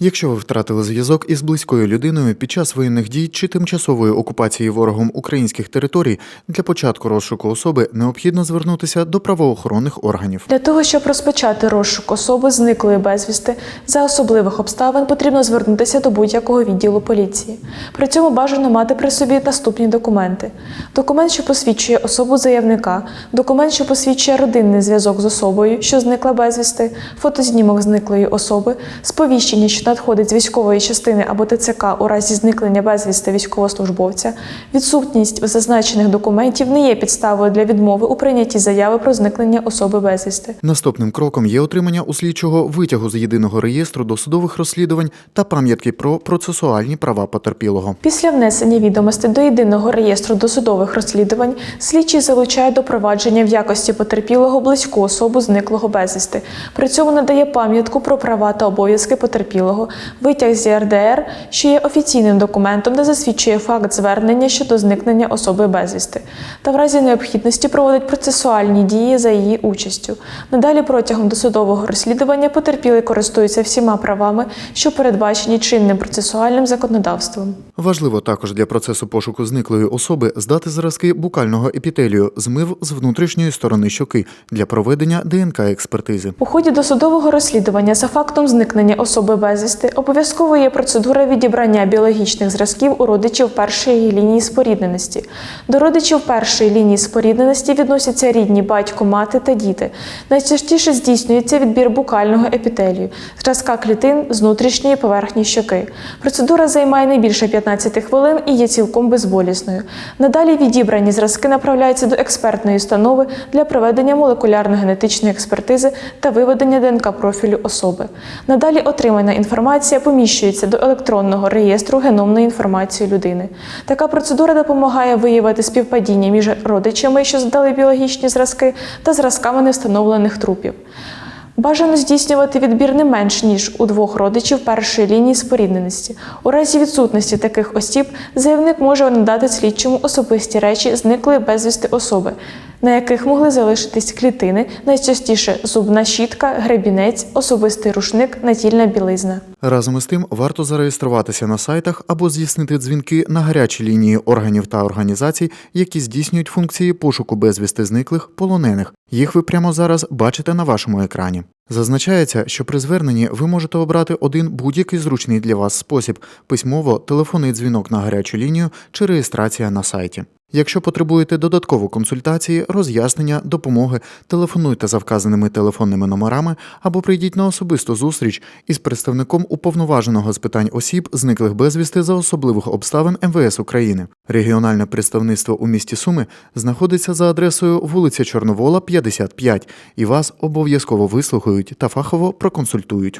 Якщо ви втратили зв'язок із близькою людиною під час воєнних дій чи тимчасової окупації ворогом українських територій, для початку розшуку особи необхідно звернутися до правоохоронних органів. Для того, щоб розпочати розшук особи зниклої безвісти, за особливих обставин потрібно звернутися до будь-якого відділу поліції. При цьому бажано мати при собі наступні документи: документ, що посвідчує особу заявника, документ, що посвідчує родинний зв'язок з особою, що зникла безвісти, фотознімок зниклої особи, сповіщення, надходить з військової частини або ТЦК у разі зникнення безвісти військовослужбовця, відсутність зазначених документів не є підставою для відмови у прийнятті заяви про зникнення особи безвісти. Наступним кроком є отримання у слідчого витягу з єдиного реєстру досудових розслідувань та пам'ятки про процесуальні права потерпілого. Після внесення відомостей до єдиного реєстру досудових розслідувань слідчий залучає до провадження в якості потерпілого близьку особу зниклого безвісти. При цьому надає пам'ятку про права та обов'язки потерпілого, витяг з ЄРДР, що є офіційним документом, де засвідчує факт звернення щодо зникнення особи безвісти, та в разі необхідності проводить процесуальні дії за її участю. Надалі протягом досудового розслідування потерпілий користується всіма правами, що передбачені чинним процесуальним законодавством. Важливо також для процесу пошуку зниклої особи здати зразки букального епітелію, змив з внутрішньої сторони щоки для проведення ДНК експертизи. У ході досудового розслідування за фактом зникнення особи безвісти обов'язково є процедура відібрання біологічних зразків у родичів першої лінії спорідненості. До родичів першої лінії спорідненості відносяться рідні батько, мати та діти. Найчастіше здійснюється відбір букального епітелію, зразка клітин з внутрішньої поверхні щоки. Процедура займає не більше 15 хвилин і є цілком безболісною. Надалі відібрані зразки направляються до експертної установи для проведення молекулярно-генетичної експертизи та виведення ДНК профілю особи. Надалі отримана інформація поміщується до електронного реєстру геномної інформації людини. Така процедура допомагає виявити співпадіння між родичами, що здали біологічні зразки, та зразками невстановлених трупів. Бажано здійснювати відбір не менш ніж у двох родичів першої лінії спорідненості. У разі відсутності таких осіб заявник може надати слідчому особисті речі зниклої безвісти особи, на яких могли залишитись клітини, найчастіше зубна щітка, гребінець, особистий рушник, натільна білизна. Разом із тим варто зареєструватися на сайтах або здійснити дзвінки на гарячі лінії органів та організацій, які здійснюють функції пошуку безвісти зниклих полонених. Їх ви прямо зараз бачите на вашому екрані. Зазначається, що при зверненні ви можете обрати один будь-який зручний для вас спосіб письмово, телефонний дзвінок на гарячу лінію чи реєстрація на сайті. Якщо потребуєте додаткову консультації, роз'яснення, допомоги, телефонуйте за вказаними телефонними номерами або прийдіть на особисту зустріч із представником уповноваженого з питань осіб, зниклих безвісти за особливих обставин МВС України. Регіональне представництво у місті Суми знаходиться за адресою вулиця Чорновола, 55, і вас обов'язково вислухають та фахово проконсультують.